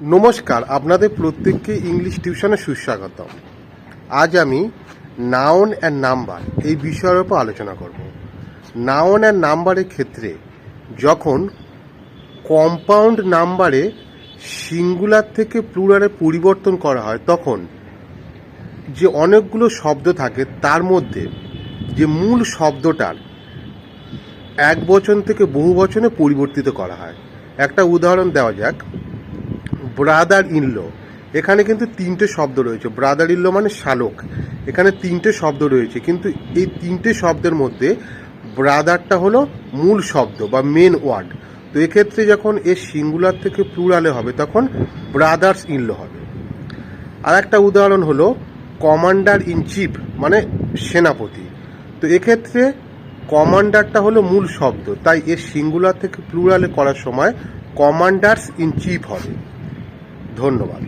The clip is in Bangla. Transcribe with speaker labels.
Speaker 1: নমস্কার, আপনাদের প্রত্যেককে ইংলিশ টিউশনে সুস্বাগতম। আজ আমি নাউন অ্যান্ড নাম্বার এই বিষয়ের উপর আলোচনা করব। নাউন অ্যান্ড নাম্বারের ক্ষেত্রে যখন কম্পাউন্ড নাম্বারে সিঙ্গুলার থেকে প্লুরারে পরিবর্তন করা হয়, তখন যে অনেকগুলো শব্দ থাকে, তার মধ্যে যে মূল শব্দটার এক বচন থেকে বহু বচনে পরিবর্তিত করা হয়। একটা উদাহরণ দেওয়া যাক। ব্রাদার ইনলো এখানে কিন্তু তিনটে শব্দ রয়েছে। ব্রাদার ইনলো মানে শালক। এখানে তিনটে শব্দ রয়েছে। কিন্তু এই তিনটে শব্দের মধ্যে ব্রাদারটা হলো মূল শব্দ বা মেন ওয়ার্ড তো এক্ষেত্রে যখন এর সিঙ্গুলার থেকে প্লুরালে হবে, তখন ব্রাদার্স ইনলো হবে। আর একটা উদাহরণ হলো কমান্ডার ইন চিফ মানে সেনাপতি। তো এক্ষেত্রে কমান্ডারটা হলো মূল শব্দ। তাই এর সিঙ্গুলার থেকে প্লুরালে করার সময় কমান্ডার্স ইন চিফ হবে। ধন্যবাদ।